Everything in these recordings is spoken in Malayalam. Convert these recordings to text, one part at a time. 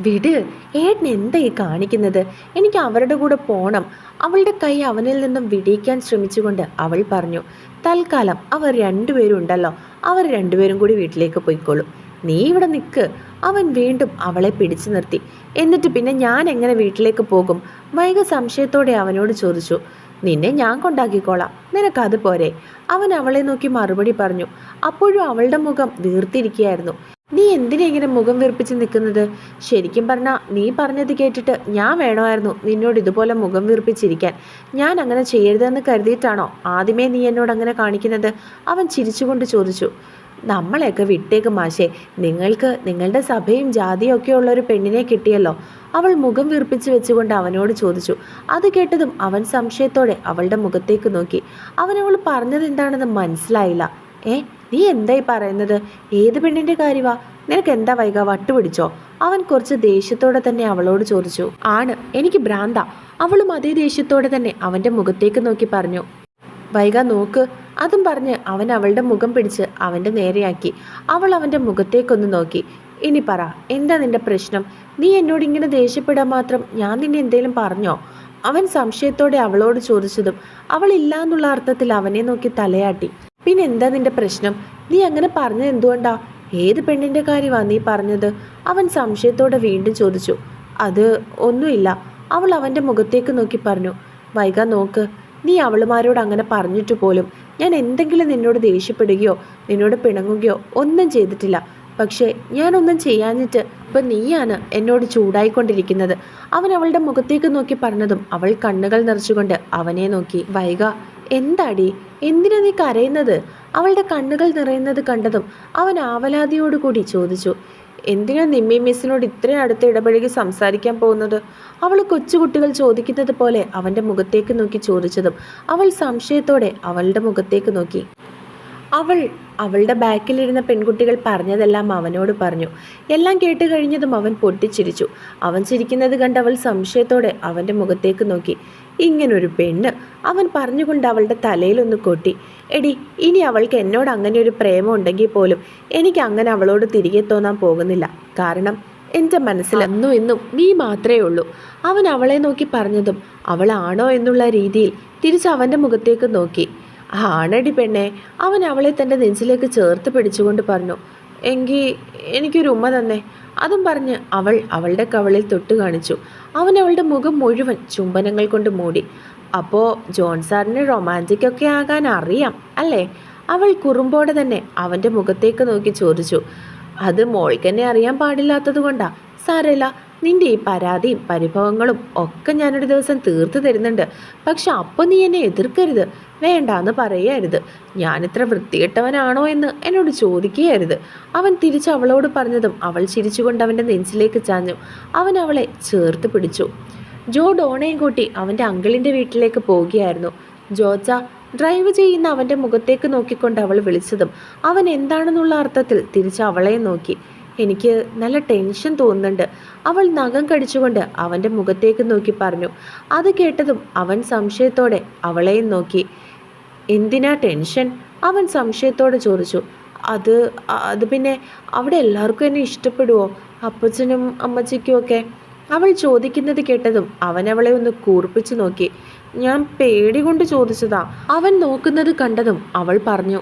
വിട് ഏട്ടൻ എന്താ ഈ കാണിക്കുന്നത്? എനിക്ക് അവരുടെ കൂടെ പോണം. അവളുടെ കൈ അവനിൽ നിന്നും വിടിയിക്കാൻ ശ്രമിച്ചുകൊണ്ട് അവൾ പറഞ്ഞു തൽക്കാലം അവർ രണ്ടുപേരും ഉണ്ടല്ലോ അവർ രണ്ടുപേരും കൂടി വീട്ടിലേക്ക് പോയിക്കോളും. നീ ഇവിടെ നിൽക്ക് അവൻ വീണ്ടും അവളെ പിടിച്ചു നിർത്തി. എന്നിട്ട് പിന്നെ ഞാൻ എങ്ങനെ വീട്ടിലേക്ക് പോകും? വൈക സംശയത്തോടെ അവനോട് ചോദിച്ചു നിന്നെ ഞാൻ കൊണ്ടാക്കിക്കോളാം. നിനക്കത് പോരെ. അവൻ അവളെ നോക്കി മറുപടി പറഞ്ഞു. അപ്പോഴും അവളുടെ മുഖം വീർത്തിരിക്കുകയായിരുന്നു. നീ എന്തിനാ ഇങ്ങനെ മുഖം വീർപ്പിച്ച് നിൽക്കുന്നത്? ശരിക്കും പറഞ്ഞാൽ നീ പറഞ്ഞത് കേട്ടിട്ട് ഞാൻ വേണമായിരുന്നു നിന്നോട് ഇതുപോലെ മുഖം വീർപ്പിച്ചിരിക്കാൻ ഞാൻ അങ്ങനെ ചെയ്യരുതെന്ന് കരുതിയിട്ടാണോ ആദ്യമേ നീ എന്നോട് അങ്ങനെ കാണിക്കുന്നത്? അവൻ ചിരിച്ചുകൊണ്ട് ചോദിച്ചു. നമ്മളെയൊക്കെ വിട്ടേക്ക് മാഷേ നിങ്ങൾക്ക് നിങ്ങളുടെ സഭയും ജാതിയും ഒക്കെ ഉള്ള ഒരു പെണ്ണിനെ കിട്ടിയല്ലോ. അവൾ മുഖം വീർപ്പിച്ച് വെച്ചുകൊണ്ട് അവനോട് ചോദിച്ചു. അത് കേട്ടതും അവൻ സംശയത്തോടെ അവളുടെ മുഖത്തേക്ക് നോക്കി. അവൻ അവൾ പറഞ്ഞത് എന്താണെന്ന് മനസ്സിലായില്ല. ഏ? നീ എന്തായി പറയുന്നത്? ഏത് പെണ്ണിന്റെ കാര്യവാ? നിനക്ക് എന്താ വൈക? വട്ടുപിടിച്ചോ അവൻ കുറച്ച് ദേഷ്യത്തോടെ തന്നെ അവളോട് ചോദിച്ചു. ആണ് എനിക്ക് ഭ്രാന്ത. അവളും അതേ ദേഷ്യത്തോടെ തന്നെ അവന്റെ മുഖത്തേക്ക് നോക്കി പറഞ്ഞു. വൈക നോക്ക്. അതും പറഞ്ഞ് അവൻ അവളുടെ മുഖം പിടിച്ച് അവന്റെ നേരെയാക്കി. അവൾ അവന്റെ മുഖത്തേക്കൊന്ന് നോക്കി. ഇനി പറ എന്താ നിന്റെ പ്രശ്നം? നീ എന്നോട് ഇങ്ങനെ ദേഷ്യപ്പെടാൻ മാത്രം ഞാൻ നിന്നെ എന്തേലും പറഞ്ഞോ? അവൻ സംശയത്തോടെ അവളോട് ചോദിച്ചതും അവൾ ഇല്ല എന്നുള്ള അർത്ഥത്തിൽ അവനെ നോക്കി തലയാട്ടി. പിന്നെ എന്താ നിന്റെ പ്രശ്നം? നീ അങ്ങനെ പറഞ്ഞത് എന്തുകൊണ്ടാ? ഏത് പെണ്ണിന്റെ കാര്യമാണ് നീ പറഞ്ഞത്? അവൻ സംശയത്തോടെ വീണ്ടും ചോദിച്ചു. അത് ഒന്നുമില്ല. അവൾ അവന്റെ മുഖത്തേക്ക് നോക്കി പറഞ്ഞു. വൈക നോക്ക് നീ അവളുമാരോട് അങ്ങനെ പറഞ്ഞിട്ട് പോലും ഞാൻ എന്തെങ്കിലും നിന്നോട് ദേഷ്യപ്പെടുകയോ നിന്നോട് പിണങ്ങുകയോ ഒന്നും ചെയ്തിട്ടില്ല. പക്ഷേ ഞാനൊന്നും ചെയ്യാഞ്ഞിട്ട് ഇപ്പം നീയാണ് എന്നോട് ചൂടായിക്കൊണ്ടിരിക്കുന്നത്. അവൻ അവളുടെ മുഖത്തേക്ക് നോക്കി പറഞ്ഞതും അവൾ കണ്ണുകൾ നിറച്ചുകൊണ്ട് അവനെ നോക്കി. വൈക എന്താടി? എന്തിനാ നീ കരയുന്നത്? അവളുടെ കണ്ണുകൾ നിറയുന്നത് കണ്ടതും അവൻ ആവലാതിയോടുകൂടി ചോദിച്ചു. എന്തിനാ നിമ്മി മിസ്സിനോട് ഇത്രയും അടുത്ത് ഇടപഴകി സംസാരിക്കാൻ പോകുന്നത്? അവൾ കൊച്ചുകുട്ടികൾ ചോദിക്കുന്നത് പോലെ അവന്റെ മുഖത്തേക്ക് നോക്കി ചോദിച്ചതും അവൾ സംശയത്തോടെ അവളുടെ മുഖത്തേക്ക് നോക്കി. അവൾ അവളുടെ ബാക്കിലിരുന്ന പെൺകുട്ടികൾ പറഞ്ഞതെല്ലാം അവനോട് പറഞ്ഞു. എല്ലാം കേട്ട് കഴിഞ്ഞതും അവൻ പൊട്ടിച്ചിരിച്ചു. അവൻ ചിരിക്കുന്നത് കണ്ട് അവൾ സംശയത്തോടെ അവന്റെ മുഖത്തേക്ക് നോക്കി. ഇങ്ങനൊരു പെണ്ണ്. അവൻ പറഞ്ഞുകൊണ്ട് അവളുടെ തലയിലൊന്ന് കൊട്ടി. എടി ഇനി അവൾക്ക് എന്നോട് അങ്ങനെ ഒരു പ്രേമം ഉണ്ടെങ്കിൽ പോലും എനിക്ക് അങ്ങനെ അവളോട് തിരികെ തോന്നാൻ പോകുന്നില്ല. കാരണം എന്റെ മനസ്സിൽ അന്നും എന്നും നീ മാത്രമേ ഉള്ളൂ. അവൻ അവളെ നോക്കി പറഞ്ഞതും അവളാണോ എന്നുള്ള രീതിയിൽ തിരിച്ച് അവന്റെ മുഖത്തേക്ക് നോക്കി. ആണടി പെണ്ണെ അവൻ അവളെ തന്റെ നെഞ്ചിലേക്ക് ചേർത്ത് പിടിച്ചുകൊണ്ട് പറഞ്ഞു എങ്കിൽ എനിക്കൊരു ഉമ്മ തന്നെ. അതും പറഞ്ഞ് അവൾ അവളുടെ കവളിൽ തൊട്ട് കാണിച്ചു. അവൻ അവളുടെ മുഖം മുഴുവൻ ചുംബനങ്ങൾ കൊണ്ട് മൂടി. അപ്പോൾ ജോൺ സാറിന് റൊമാന്റിക് ഒക്കെ ആകാൻ അറിയാം അല്ലേ? അവൾ കുറുമ്പോടെ തന്നെ അവന്റെ മുഖത്തേക്ക് നോക്കി ചോദിച്ചു. അത് മോൾക്കെന്നെ അറിയാൻ പാടില്ലാത്തത് കൊണ്ടാ. സാറല്ല നിന്റെ ഈ പരാതിയും പരിഭവങ്ങളും ഒക്കെ ഞാനൊരു ദിവസം തീർത്തു തരുന്നുണ്ട്. പക്ഷെ അപ്പോൾ നീ എന്നെ എതിർക്കരുത്. വേണ്ടാന്ന് പറയരുത്. ഞാനിത്ര വൃത്തികെട്ടവനാണോ എന്ന് എന്നോട് ചോദിക്കുകയരുത് അവൻ തിരിച്ച് അവളോട് പറഞ്ഞതും അവൾ ചിരിച്ചുകൊണ്ട് അവന്റെ നെഞ്ചിലേക്ക് ചാഞ്ഞു. അവൻ അവളെ ചേർത്ത് പിടിച്ചു. ജോ ഡോണയും കൂട്ടി അവന്റെ അങ്കിളിന്റെ വീട്ടിലേക്ക് പോവുകയായിരുന്നു. ജോച്ച ഡ്രൈവ് ചെയ്യുന്ന അവന്റെ മുഖത്തേക്ക് നോക്കിക്കൊണ്ട് അവൾ വിളിച്ചതും അവൻ എന്താണെന്നുള്ള അർത്ഥത്തിൽ തിരിച്ച് അവളെ നോക്കി. എനിക്ക് നല്ല ടെൻഷൻ തോന്നുന്നുണ്ട്. അവൾ നഖം കടിച്ചുകൊണ്ട് അവന്റെ മുഖത്തേക്ക് നോക്കി പറഞ്ഞു. അത് കേട്ടതും അവൻ സംശയത്തോടെ അവളെയും നോക്കി. എന്തിനാ ടെൻഷൻ അവൻ സംശയത്തോടെ ചോദിച്ചു. അത് അത് പിന്നെ അവിടെ എല്ലാവർക്കും എന്നെ ഇഷ്ടപ്പെടുവോ? അപ്പച്ചനും അമ്മച്ചിക്കും ഒക്കെ? അവൾ ചോദിക്കുന്നത് കേട്ടതും അവൻ അവളെ ഒന്ന് കൂർപ്പിച്ചു നോക്കി. ഞാൻ പേടി കൊണ്ട് ചോദിച്ചതാ. അവൻ നോക്കുന്നത് കണ്ടതും അവൾ പറഞ്ഞു.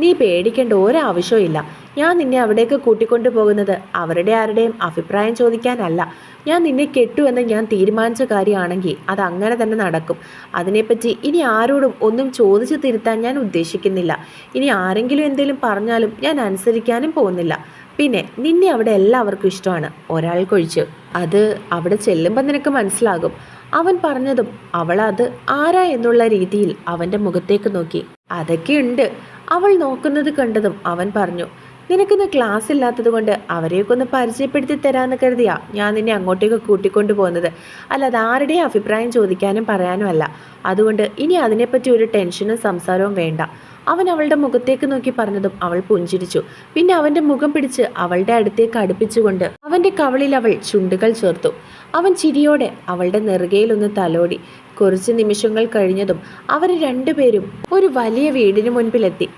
നീ പേടിക്കേണ്ട ഒരാവശ്യവും ഇല്ല. ഞാൻ നിന്നെ അവിടേക്ക് കൂട്ടിക്കൊണ്ടു പോകുന്നത് അവരുടെ ആരുടെയും അഭിപ്രായം ചോദിക്കാനല്ല. ഞാൻ നിന്നെ കെട്ടു എന്ന് ഞാൻ തീരുമാനിച്ച കാര്യമാണെങ്കിൽ അത് അങ്ങനെ തന്നെ നടക്കും. അതിനെപ്പറ്റി ഇനി ആരോടും ഒന്നും ചോദിച്ചു തിരുത്താൻ ഞാൻ ഉദ്ദേശിക്കുന്നില്ല. ഇനി ആരെങ്കിലും എന്തെങ്കിലും പറഞ്ഞാലും ഞാൻ അനുസരിക്കാനും പോകുന്നില്ല. പിന്നെ നിന്നെ അവിടെ എല്ലാവർക്കും ഇഷ്ടമാണ്. ഒരാൾക്കൊഴിച്ച് അത് അവിടെ ചെല്ലുമ്പോൾ നിനക്ക് മനസ്സിലാകും. അവൻ പറഞ്ഞതും അവൾ അത് ആരാ എന്നുള്ള രീതിയിൽ അവന്റെ മുഖത്തേക്ക് നോക്കി. അതൊക്കെയുണ്ട് അവൾ നോക്കുന്നത് കണ്ടതും അവൻ പറഞ്ഞു. നിനക്കിന്ന് ക്ലാസ് ഇല്ലാത്തത് കൊണ്ട് അവരെയൊക്കെ ഒന്ന് പരിചയപ്പെടുത്തി തരാമെന്ന് കരുതിയാ ഞാൻ നിന്നെ അങ്ങോട്ടേക്ക് കൂട്ടിക്കൊണ്ടു പോകുന്നത് അല്ലാതെ ആരുടെയും അഭിപ്രായം ചോദിക്കാനും പറയാനും അല്ല. അതുകൊണ്ട് ഇനി അതിനെപ്പറ്റി ഒരു ടെൻഷനും സംസാരവും വേണ്ട. അവൻ അവളുടെ മുഖത്തേക്ക് നോക്കി പറഞ്ഞതും അവൾ പുഞ്ചിരിച്ചു. പിന്നെ അവന്റെ മുഖം പിടിച്ച് അവളുടെ അടുത്തേക്ക് അടുപ്പിച്ചുകൊണ്ട് അവന്റെ കവളിൽ അവൾ ചുണ്ടുകൾ ചേർത്തു. അവൻ ചിരിയോടെ അവളുടെ നെറുകയിലൊന്ന് തലോടി. കുറച്ച് നിമിഷങ്ങൾ കഴിഞ്ഞതും അവർ രണ്ടുപേരും ഒരു വലിയ വീടിന് മുൻപിലെത്തി.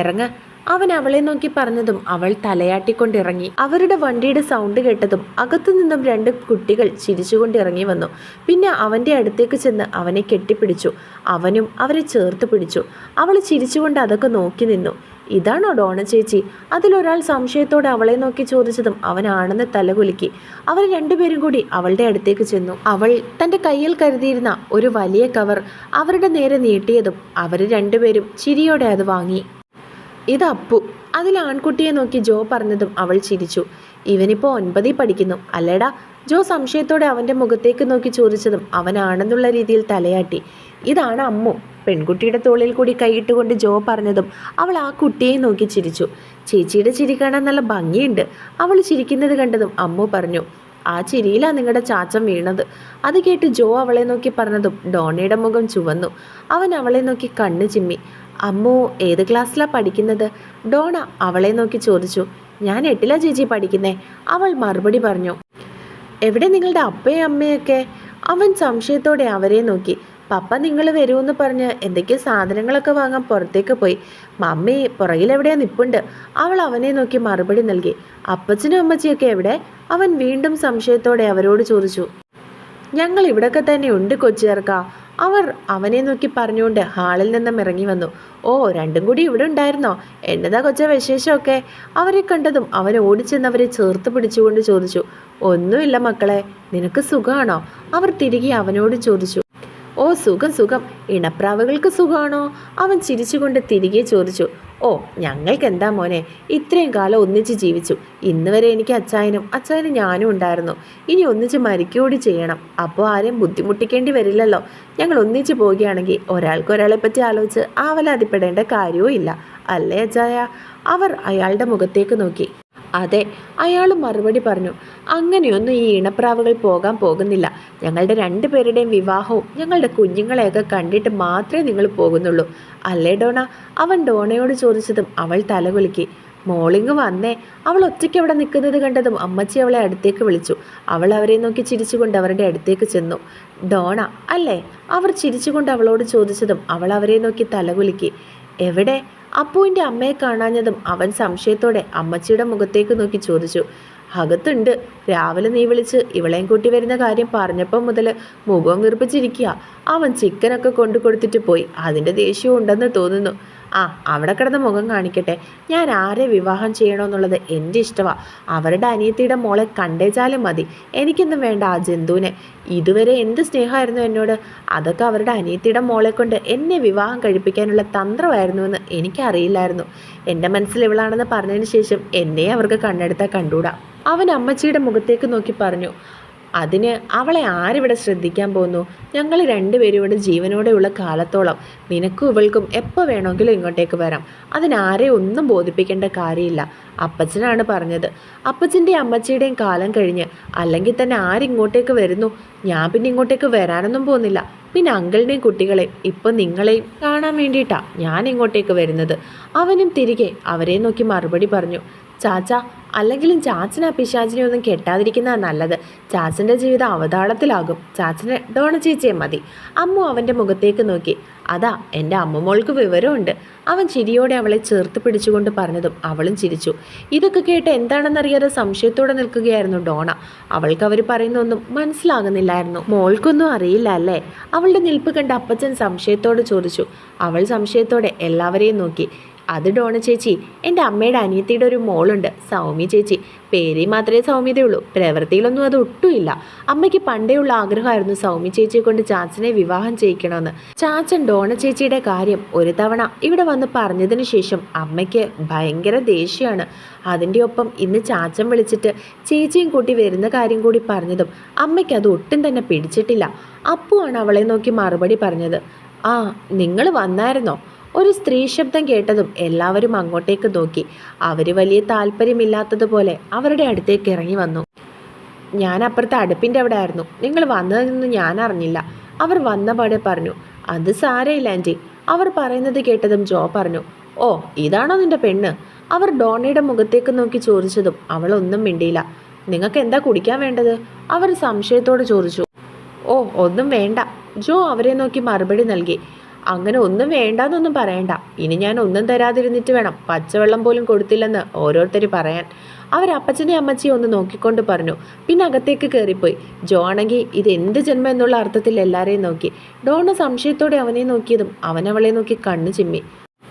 ഇറങ്ങ അവൻ അവളെ നോക്കി പറഞ്ഞതും അവൾ തലയാട്ടിക്കൊണ്ടിറങ്ങി. അവരുടെ വണ്ടിയുടെ സൗണ്ട് കേട്ടതും അകത്തുനിന്നും രണ്ട് കുട്ടികൾ ചിരിച്ചുകൊണ്ട് ഇറങ്ങി വന്നു. പിന്നെ അവന്റെ അടുത്തേക്ക് ചെന്ന് അവനെ കെട്ടിപ്പിടിച്ചു. അവനും അവരെ ചേർത്ത് പിടിച്ചു. അവൾ ചിരിച്ചുകൊണ്ട് അതൊക്കെ നോക്കി നിന്നു. ഇതാണോ ഡോണ ചേച്ചി? അതിലൊരാൾ സംശയത്തോടെ അവളെ നോക്കി ചോദിച്ചതും അവനാണെന്ന് തലകുലുക്കി. അവർ രണ്ടുപേരും കൂടി അവളുടെ അടുത്തേക്ക് ചെന്നു. അവൾ തന്റെ കയ്യിൽ കരുതിയിരുന്ന ഒരു വലിയ കവർ അവരുടെ നേരെ നീട്ടിയതും അവർ രണ്ടുപേരും ചിരിയോടെ അത് വാങ്ങി. ഇത് അപ്പു. അതിൽ ആൺകുട്ടിയെ നോക്കി ജോ പറഞ്ഞതും അവൾ ചിരിച്ചു. ഇവനിപ്പോൾ ഒൻപതിൽ പഠിക്കുന്നു. അല്ലേടാ? ജോ സംശയത്തോടെ അവന്റെ മുഖത്തേക്ക് നോക്കി ചോദിച്ചതും അവനാണെന്നുള്ള രീതിയിൽ തലയാട്ടി. ഇതാണ് അമ്മു. പെൺകുട്ടിയുടെ തോളിൽ കൂടി കൈയിട്ടുകൊണ്ട് ജോ പറഞ്ഞതും അവൾ ആ കുട്ടിയെ നോക്കി ചിരിച്ചു. ചേച്ചിയുടെ ചിരി കാണാൻ നല്ല ഭംഗിയുണ്ട്. അവൾ ചിരിക്കുന്നത് കണ്ടതും അമ്മു പറഞ്ഞു ആ ചിരിയിലാണ് നിങ്ങളുടെ ചാച്ചൻ വീണത്. അത് കേട്ട് ജോ അവളെ നോക്കി പറഞ്ഞതും ഡോണയുടെ മുഖം ചുവന്നു. അവൻ അവളെ നോക്കി കണ്ണ് ചിമ്മി. അമ്മു ഏത് ക്ലാസ്സിലാണ് പഠിക്കുന്നത്? ഡോണ അവളെ നോക്കി ചോദിച്ചു. ഞാൻ എട്ടിലാ ചേച്ചി പഠിക്കുന്നേ. അവൾ മറുപടി പറഞ്ഞു. എവിടെ നിങ്ങളുടെ അപ്പയും അമ്മയൊക്കെ? അവൻ സംശയത്തോടെ അവരെ നോക്കി. പപ്പ നിങ്ങൾ വരുമെന്ന് പറഞ്ഞ് എന്തൊക്കെയോ സാധനങ്ങളൊക്കെ വാങ്ങാൻ പുറത്തേക്ക് പോയി. മമ്മി പുറകിലെവിടെയാ നിപ്പുണ്ട്? അവൾ അവനെ നോക്കി മറുപടി നൽകി. അപ്പച്ചനും അമ്മച്ചിയൊക്കെ എവിടെ? അവൻ വീണ്ടും സംശയത്തോടെ അവരോട് ചോദിച്ചു. ഞങ്ങൾ ഇവിടൊക്കെ തന്നെ ഉണ്ട് കൊച്ചിയർക്ക അവർ അവനെ നോക്കി പറഞ്ഞുകൊണ്ട് ഹാളിൽ നിന്നും ഇറങ്ങി വന്നു. ഓ രണ്ടും കൂടി ഇവിടെ ഉണ്ടായിരുന്നോ? എന്നതാ കൊച്ച വിശേഷമൊക്കെ? അവരെ കണ്ടതും അവൻ ഓടിച്ചെന്നവരെ ചേർത്ത് പിടിച്ചുകൊണ്ട് ചോദിച്ചു ഒന്നുമില്ല മക്കളെ നിനക്ക് സുഖമാണോ അവർ തിരികെ അവനോട് ചോദിച്ചു ഓ സുഖം സുഖം. ഇണപ്രാവുകൾക്ക് സുഖമാണോ അവൻ ചിരിച്ചുകൊണ്ട് തിരികെ ചോദിച്ചു. ഓ ഞങ്ങൾക്ക് എന്താ മോനെ? ഇത്രയും കാലം ഒന്നിച്ച് ജീവിച്ചു. ഇന്ന് വരെ എനിക്ക് അച്ചായനും അച്ചായനും ഞാനും ഉണ്ടായിരുന്നു. ഇനി ഒന്നിച്ച് മരിക്കുകൂടി ചെയ്യണം. അപ്പോൾ ആരെയും ബുദ്ധിമുട്ടിക്കേണ്ടി വരില്ലല്ലോ. ഞങ്ങൾ ഒന്നിച്ച് പോവുകയാണെങ്കിൽ ഒരാൾക്ക് ഒരാളെ പറ്റി ആലോചിച്ച് ആവലാതിപ്പെടേണ്ട കാര്യവും ഇല്ല. അല്ലേ അച്ചായ? അവർ അയാളുടെ മുഖത്തേക്ക് നോക്കി. അതെ അയാൾ മറുപടി പറഞ്ഞു അങ്ങനെയൊന്നും ഈ ഇണപ്രാവുകൾ പോകാൻ പോകുന്നില്ല. ഞങ്ങളുടെ രണ്ടുപേരുടെയും വിവാഹവും ഞങ്ങളുടെ കുഞ്ഞുങ്ങളെയൊക്കെ കണ്ടിട്ട് മാത്രമേ നിങ്ങൾ പോകുന്നുള്ളൂ. അല്ലേ ഡോണ? അവൻ ഡോണയോട് ചോദിച്ചതും അവൾ തലകുലുക്കി. മോളിങ് വന്നേ. അവൾ ഒറ്റയ്ക്ക് അവിടെ നിൽക്കുന്നത് കണ്ടതും അമ്മച്ചി അവളെ അടുത്തേക്ക് വിളിച്ചു. അവൾ അവരെ നോക്കി ചിരിച്ചുകൊണ്ട് അവരുടെ അടുത്തേക്ക് ചെന്നു. ഡോണ അല്ലേ? അവർ ചിരിച്ചുകൊണ്ട് അവളോട് ചോദിച്ചതും അവൾ അവരെ നോക്കി തലകുലുക്കി. എവിടെ? അപ്പുവിന്റെ അമ്മയെ കാണാഞ്ഞതും അവൻ സംശയത്തോടെ അമ്മച്ചിയുടെ മുഖത്തേക്ക് നോക്കി ചോദിച്ചു അകത്തുണ്ട്. രാവിലെ നീ വിളിച്ച് ഇവളെയും കൂട്ടി വരുന്ന കാര്യം പറഞ്ഞപ്പോൾ മുതൽ മുഖം വീർപ്പിച്ചിരിക്കുക. അവൻ ചിക്കനൊക്കെ കൊണ്ടു കൊടുത്തിട്ട് പോയി. അതിന്റെ ദേഷ്യവും ഉണ്ടെന്ന് തോന്നുന്നു. ആ അവിടെ കിടന്ന് മുഖം കാണിക്കട്ടെ. ഞാൻ ആരെ വിവാഹം ചെയ്യണമെന്നുള്ളത് എന്റെ ഇഷ്ടമാണ് അവരുടെ അനിയത്തിയുടെ മോളെ കണ്ടേച്ചാലും മതി. എനിക്കൊന്നും വേണ്ട ആ ജന്തുവിനെ. ഇതുവരെ എന്ത് സ്നേഹമായിരുന്നു എന്നോട്? അതൊക്കെ അവരുടെ അനിയത്തിയുടെ മോളെ കൊണ്ട് എന്നെ വിവാഹം കഴിപ്പിക്കാനുള്ള തന്ത്രമായിരുന്നുവെന്ന് എനിക്കറിയില്ലായിരുന്നു. എന്റെ മനസ്സിൽ ഇവളാണെന്ന് പറഞ്ഞതിന് ശേഷം എന്നെ അവർക്ക് കണ്ണെടുത്താൽ കണ്ടൂടാ. അവൻ അമ്മച്ചിയുടെ മുഖത്തേക്ക് നോക്കി പറഞ്ഞു. അതിന് അവളെ ആരിവിടെ ശ്രദ്ധിക്കാൻ പോകുന്നു ഞങ്ങൾ രണ്ടുപേരും ഇവിടെ ജീവനോടെയുള്ള കാലത്തോളം. നിനക്കും ഇവൾക്കും എപ്പോൾ വേണമെങ്കിലും ഇങ്ങോട്ടേക്ക് വരാം. അതിനാരെ ഒന്നും ബോധിപ്പിക്കേണ്ട കാര്യമില്ല. അപ്പച്ചനാണ് പറഞ്ഞത്. അപ്പച്ചന്റെയും അമ്മച്ചിയുടെയും കാലം കഴിഞ്ഞ്. അല്ലെങ്കിൽ തന്നെ ആരിങ്ങോട്ടേക്ക് വരുന്നു? ഞാൻ പിന്നെ ഇങ്ങോട്ടേക്ക് വരാനൊന്നും പോകുന്നില്ല. പിന്നെ അങ്കിളിനെയും കുട്ടികളെ ഇപ്പം നിങ്ങളെയും കാണാൻ വേണ്ടിയിട്ടാണ് ഞാൻ ഇങ്ങോട്ടേക്ക് വരുന്നത്. അവനും തിരികെ അവരെ നോക്കി മറുപടി പറഞ്ഞു. ചാച്ച അല്ലെങ്കിലും ചാച്ചൻ ആ പിശാചിനെ ഒന്നും കെട്ടാതിരിക്കുന്നതാണ് നല്ലത്. ചാച്ചന്റെ ജീവിതം അവതാളത്തിലാകും. ചാച്ചനെ ഡോണ ചേച്ചിയെ മതി. അമ്മു അവന്റെ മുഖത്തേക്ക് നോക്കി. അതാ എന്റെ അമ്മമോൾക്ക് വിവരമുണ്ട്. അവൻ ചിരിയോടെ അവളെ ചേർത്ത് പിടിച്ചുകൊണ്ട് പറഞ്ഞതും അവളും ചിരിച്ചു. ഇതൊക്കെ കേട്ട് എന്താണെന്നറിയാതെ സംശയത്തോടെ നിൽക്കുകയായിരുന്നു ഡോണ. അവൾക്ക് അവർ പറയുന്നൊന്നും മനസ്സിലാകുന്നില്ലായിരുന്നു. മോൾക്കൊന്നും അറിയില്ല അല്ലേ? അവളുടെ നിൽപ്പ് കണ്ട അപ്പച്ചൻ സംശയത്തോടെ ചോദിച്ചു. അവൾ സംശയത്തോടെ എല്ലാവരെയും നോക്കി. അത് ഡോണ ചേച്ചി. എന്റെ അമ്മയുടെ അനിയത്തിയുടെ ഒരു മോളുണ്ട് സൗമ്യ ചേച്ചി. പേരിൽ മാത്രമേ സൗമ്യതയുള്ളൂ പ്രവൃത്തിയിലൊന്നും അത് ഒട്ടുമില്ല. അമ്മയ്ക്ക് പണ്ടേയുള്ള ആഗ്രഹമായിരുന്നു സൗമ്യ ചേച്ചിയെ കൊണ്ട് ചാച്ചനെ വിവാഹം ചെയ്യിക്കണമെന്ന്. ചാച്ചൻ ഡോണ ചേച്ചിയുടെ കാര്യം ഒരു തവണ ഇവിടെ വന്ന് പറഞ്ഞതിന് ശേഷം അമ്മയ്ക്ക് ഭയങ്കര ദേഷ്യമാണ്. അതിന്റെ ഒപ്പം ഇന്ന് ചാച്ചൻ വിളിച്ചിട്ട് ചേച്ചിയും കൂട്ടി വരുന്ന കാര്യം കൂടി പറഞ്ഞതും അമ്മയ്ക്ക് അത് ഒട്ടും തന്നെ പിടിച്ചിട്ടില്ല. അപ്പുവാണ് അവളെ നോക്കി മറുപടി പറഞ്ഞത്. ആ നിങ്ങൾ വന്നായിരുന്നോ? ഒരു സ്ത്രീ ശബ്ദം കേട്ടതും എല്ലാവരും അങ്ങോട്ടേക്ക് നോക്കി. അവർ വലിയ താല്പര്യമില്ലാത്തതുപോലെ അവരുടെ അടുത്തേക്ക് ഇറങ്ങി വന്നു. ഞാൻ അപ്പുറത്തെ അടുപ്പിന്റെ അവിടെ ആയിരുന്നു. നിങ്ങൾ വന്നതെന്ന് ഞാൻ അറിഞ്ഞില്ല. അവർ വന്നപാടെ പറഞ്ഞു അത് സാരയില്ല ആന്റി. അവർ പറയുന്നത് കേട്ടതും ജോ പറഞ്ഞു ഓ ഇതാണോ നിന്റെ പെണ്ണ്? അവർ ഡോണയുടെ മുഖത്തേക്ക് നോക്കി ചോദിച്ചതും അവൾ ഒന്നും മിണ്ടിയില്ല. നിങ്ങൾക്ക് എന്താ കുടിക്കാൻ വേണ്ടത്? അവർ സംശയത്തോടെ ചോദിച്ചു. ഓ ഒന്നും വേണ്ട. ജോ അവരെ നോക്കി മറുപടി നൽകി. അങ്ങനെ ഒന്നും വേണ്ടാന്നൊന്നും പറയണ്ട. ഇനി ഞാൻ ഒന്നും തരാതിരുന്നിട്ട് വേണം. പച്ചവെള്ളം പോലും കൊടുത്തില്ലെന്ന് ഓരോരുത്തർ പറയാൻ. അവർ അപ്പച്ചനെ അമ്മച്ചിയെ ഒന്ന് നോക്കിക്കൊണ്ട് പറഞ്ഞു. പിന്നെ അകത്തേക്ക് കയറിപ്പോയി ജോ ആണെങ്കിൽ ഇത് എന്ത് ജന്മം എന്നുള്ള അർത്ഥത്തിൽ എല്ലാവരെയും നോക്കി. ഡോണ സംശയത്തോടെ അവനെ നോക്കിയതും അവൻ അവളെ നോക്കി കണ്ണു ചിമ്മി.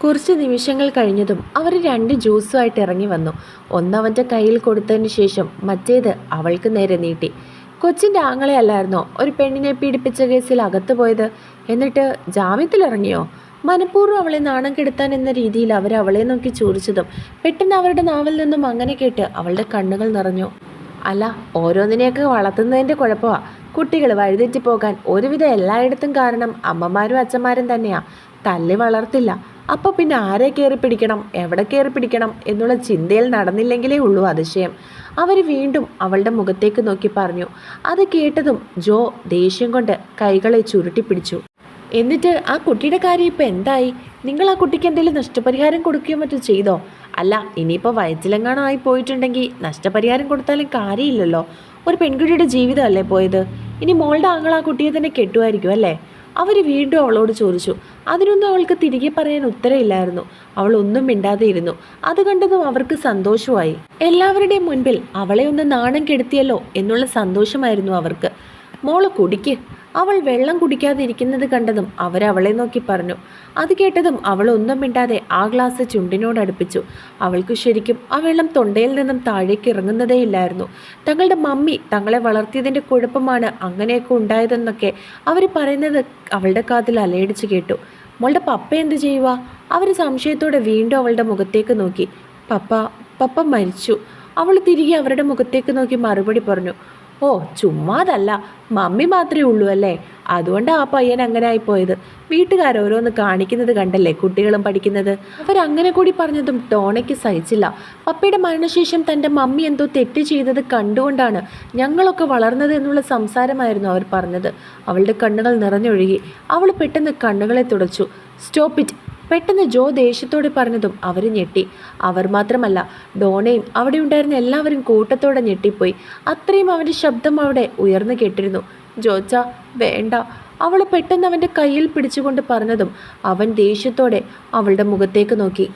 കുറച്ച് നിമിഷങ്ങൾ കഴിഞ്ഞതും അവർ രണ്ട് ജ്യൂസുമായിട്ട് ഇറങ്ങി വന്നു. ഒന്നവന്റെ കയ്യിൽ കൊടുത്തതിന് ശേഷം മറ്റേത് അവൾക്ക് നേരെ നീട്ടി. കൊച്ചിന്റെ ആങ്ങളെ അല്ലായിരുന്നോ ഒരു പെണ്ണിനെ പീഡിപ്പിച്ച കേസിൽ അകത്ത് പോയത്? എന്നിട്ട് ജാമ്യത്തിലിറങ്ങിയോ? മനഃപൂർവം അവളെ നാണം കെടുത്താൻ എന്ന രീതിയിൽ അവർ അവളെ നോക്കി ചോദിച്ചതും പെട്ടെന്ന് അവരുടെ നാവിൽ നിന്നും അങ്ങനെ കേട്ട് അവളുടെ കണ്ണുകൾ നിറഞ്ഞു. അല്ല ഓരോന്നിനെയൊക്കെ വളർത്തുന്നതിന്റെ കുഴപ്പമാണ് കുട്ടികൾ വഴിതെറ്റി പോകാൻ ഒരുവിധം എല്ലായിടത്തും കാരണം അമ്മമാരും അച്ഛന്മാരും തന്നെയാ. തല്ലി വളർത്തില്ല. അപ്പോൾ പിന്നെ ആരെ കയറി പിടിക്കണം എവിടെ കയറി പിടിക്കണം എന്നുള്ള ചിന്തയിൽ നടന്നില്ലെങ്കിലേ ഉള്ളൂ അതിശയം. അവർ വീണ്ടും അവളുടെ മുഖത്തേക്ക് നോക്കി പറഞ്ഞു. അത് കേട്ടതും ജോ ദേഷ്യം കൊണ്ട് കൈകളെ ചുരുട്ടി പിടിച്ചു. എന്നിട്ട് ആ കുട്ടിയുടെ കാര്യം ഇപ്പം എന്തായി? നിങ്ങൾ ആ കുട്ടിക്ക് എന്തെങ്കിലും നഷ്ടപരിഹാരം കൊടുക്കുകയോ മറ്റോ ചെയ്തോ? അല്ല ഇനിയിപ്പോൾ വയറ്റിലെങ്ങാണമായി പോയിട്ടുണ്ടെങ്കിൽ നഷ്ടപരിഹാരം കൊടുത്താലും കാര്യമില്ലല്ലോ. ഒരു പെൺകുട്ടിയുടെ ജീവിതമല്ലേ പോയത്? ഇനി മോളുടെ ആങ്ങൾ ആ കുട്ടിയെ തന്നെ കെട്ടുമായിരിക്കും അല്ലേ? അവർ വീണ്ടും അവളോട് ചോദിച്ചു. അതിനൊന്നും അവൾക്ക് തിരികെ പറയാൻ ഉത്തരമില്ലായിരുന്നു. അവൾ ഒന്നും മിണ്ടാതെ ഇരുന്നു. അത് കണ്ടതും അവർക്ക് സന്തോഷമായി. എല്ലാവരുടെയും മുൻപിൽ അവളെ ഒന്ന് നാണം കെടുത്തിയല്ലോ എന്നുള്ള സന്തോഷമായിരുന്നു അവർക്ക്. മോൾ കുടിക്ക്. അവൾ വെള്ളം കുടിക്കാതെ ഇരിക്കുന്നത് കണ്ടതും അവരവളെ നോക്കി പറഞ്ഞു. അത് കേട്ടതും അവൾ ഒന്നും മിണ്ടാതെ ആ ഗ്ലാസ് ചുണ്ടിനോടടുപ്പിച്ചു അവൾക്ക് ശരിക്കും ആ വെള്ളം തൊണ്ടയിൽ നിന്നും താഴേക്ക് ഇറങ്ങുന്നതേയില്ലായിരുന്നു. തങ്ങളുടെ മമ്മി തങ്ങളെ വളർത്തിയതിന്റെ കുഴപ്പമാണ് അങ്ങനെയൊക്കെ ഉണ്ടായതെന്നൊക്കെ അവർ പറയുന്നത് അവളുടെ കാതിൽ അലയടിച്ച് കേട്ടു. മോളുടെ പപ്പ എന്ത് ചെയ്യുക അവർ സംശയത്തോടെ വീണ്ടും അവളുടെ മുഖത്തേക്ക് നോക്കി. പപ്പ പപ്പ മരിച്ചു. അവൾ തിരികെ അവരുടെ മുഖത്തേക്ക് നോക്കി മറുപടി പറഞ്ഞു. ഓ ചുമ്മാതല്ല. മമ്മി മാത്രമേ ഉള്ളൂ അല്ലേ? അതുകൊണ്ട് ആ പയ്യൻ അങ്ങനെ ആയിപ്പോയത് വീട്ടുകാരോരോന്ന് കാണിക്കുന്നത് കണ്ടല്ലേ കുട്ടികളും പഠിക്കുന്നത്? അവരങ്ങനെ കൂടി പറഞ്ഞതും ടോണയ്ക്ക് സഹിച്ചില്ല. പപ്പയുടെ മരണശേഷം തന്റെ മമ്മി എന്തോ തെറ്റ് ചെയ്തത് കണ്ടുകൊണ്ടാണ് ഞങ്ങളൊക്കെ വളർന്നത് എന്നുള്ള സംസാരമായിരുന്നു അവർ പറഞ്ഞത്. അവളുടെ കണ്ണുകൾ നിറഞ്ഞൊഴുകി. അവൾ പെട്ടെന്ന് കണ്ണുകളെ തുടച്ചു. Stop it. പെട്ടെന്ന് ജോ ദേഷ്യത്തോടെ പറഞ്ഞതും അവർ ഞെട്ടി. അവർ മാത്രമല്ല ഡോണയും അവിടെ ഉണ്ടായിരുന്ന എല്ലാവരും കൂട്ടത്തോടെ ഞെട്ടിപ്പോയി. അത്രയും അവന്റെ ശബ്ദം അവിടെ ഉയർന്നു കേട്ടിരുന്നു. ജോച്ച വേണ്ട. അവൾ പെട്ടെന്ന് അവന്റെ കയ്യിൽ പിടിച്ചുകൊണ്ട് പറഞ്ഞതും അവൻ ദേഷ്യത്തോടെ അവളുടെ മുഖത്തേക്ക് നോക്കി.